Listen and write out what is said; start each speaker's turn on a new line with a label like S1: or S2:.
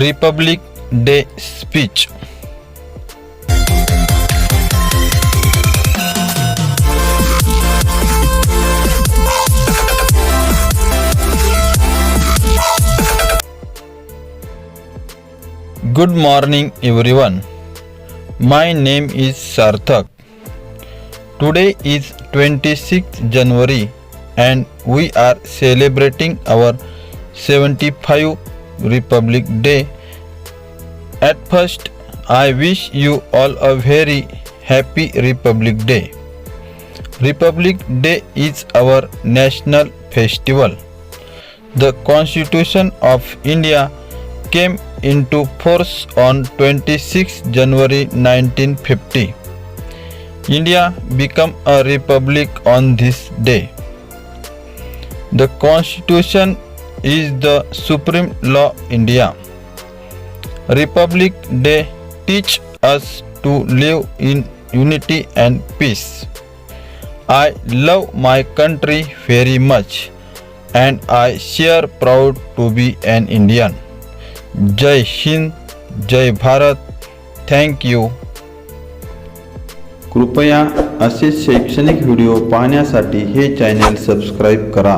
S1: Republic Day speech. Good morning, everyone. My name is Sarthak. Today is 26th January and we are celebrating our 75 Republic Day. At first, I wish you all a very happy Republic Day. Republic Day is our national festival. The Constitution of India came into force on 26 January 1950. India became a republic on this day. The Constitution is the supreme law India republic day teach us to live in unity and peace I love my country very much and I share proud to be and Indian जय हिंद जय Bharat thank you कृपया असे शैक्षणिक video पाहण्यासाठी हे channel subscribe करा.